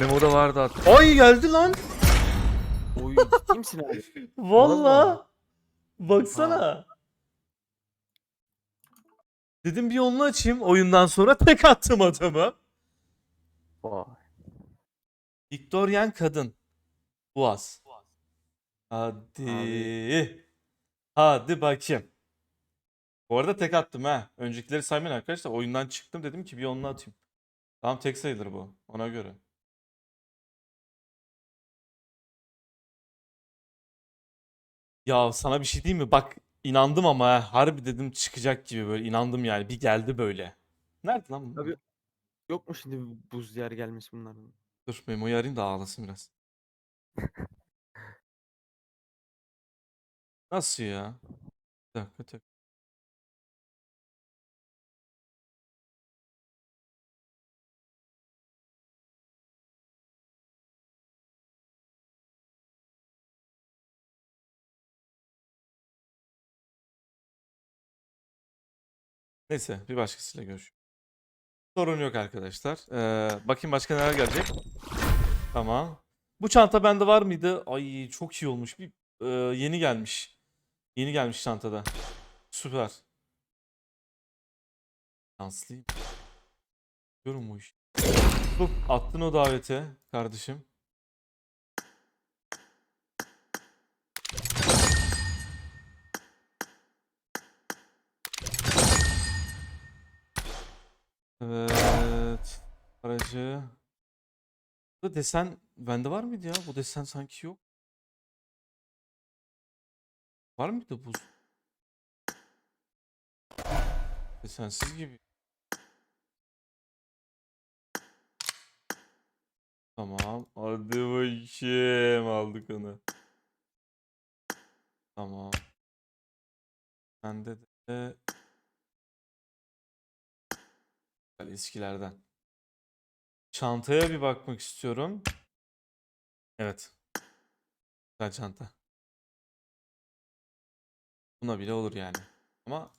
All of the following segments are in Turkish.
Memo'da vardı hatta. Ay geldi lan. Oy ciddi misin abi? Valla. Baksana. Dedim bir yolunu açayım. Oyundan sonra tek attım adamı. Vay. Viktoryen kadın. Boğaz. Hadi. Hadi bakayım. Bu arada tek attım ha. Öncekileri saymayın arkadaşlar. Oyundan çıktım dedim ki bir yolunu atayım. Tamam tek sayılır bu. Ona göre. Ya sana bir şey diyeyim mi? Bak inandım ama ha. Harbi dedim çıkacak gibi böyle. inandım yani. Bir geldi böyle. Nerede lan bu? Abi- Yok mu şimdi bu buz yer gelmesi bunların? Dur Memo'yu arayayım da ağlasın biraz. Nasıl ya? Bir dakika tek. Neyse bir başkasıyla görüşürüz. Sorun yok arkadaşlar. Ee, bakayım başka neler gelecek. Tamam. Bu çanta bende var mıydı? Ay çok iyi olmuş. Bir e, yeni gelmiş. Yeni gelmiş çantada. Süper. Şanslıyım. Diyorum bu iş. Çok attın o davete kardeşim. Evet. Aracı. Bu desen bende var mıydı ya? Bu desen sanki yok. Var mıydı bu? Desensiz gibi. Tamam. Hadi bakayım. Aldık onu. Tamam. Bende de eskilerden. Çantaya bir bakmak istiyorum. Evet. Güzel çanta. Buna bile olur yani. Ama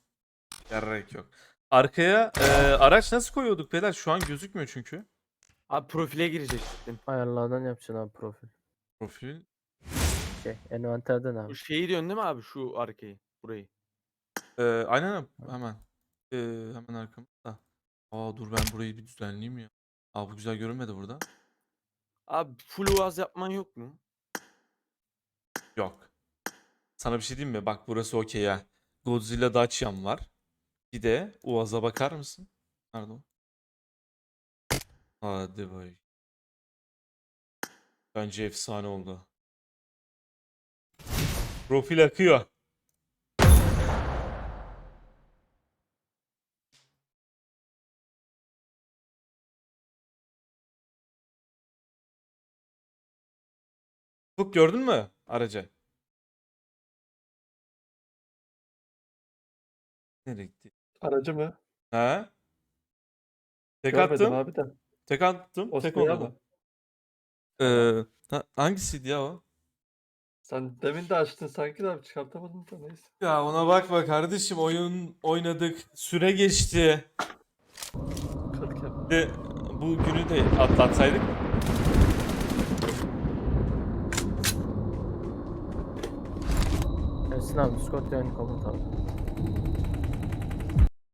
gerek yok. Arkaya e, araç nasıl koyuyorduk beyler? Şu an gözükmüyor çünkü. Abi profile girecektin. Ayarlardan yapacaksın abi profil. Profil. Şey, envanterden abi. Bu şeyi diyorsun değil mi abi şu arkayı? Burayı. E, aynen hemen. E, hemen arkamda. Aa dur ben burayı bir düzenleyeyim ya. Aa bu güzel görünmedi burada. Abi full uaz yapman yok mu? Yok. Sana bir şey diyeyim mi? Bak burası okey ya. Godzilla Dacia'm var. Bir de Uaz'a bakar mısın? Nerede o? Hadi bay. Bence efsane oldu. Profil akıyor. Ufuk gördün mü aracı? Nereye gitti? Aracı mı? He? Tek Görmedim attım. abi de. Tek attım. O tek siyah oldu. mı? Ee, ha- hangisiydi ya o? Sen demin de açtın sanki de abi çıkartamadın da neyse. Ya ona bakma kardeşim. Oyun oynadık. Süre geçti. Kırk yap. De bu günü de atlatsaydık. Gitsin abi Scott Dayan kapat.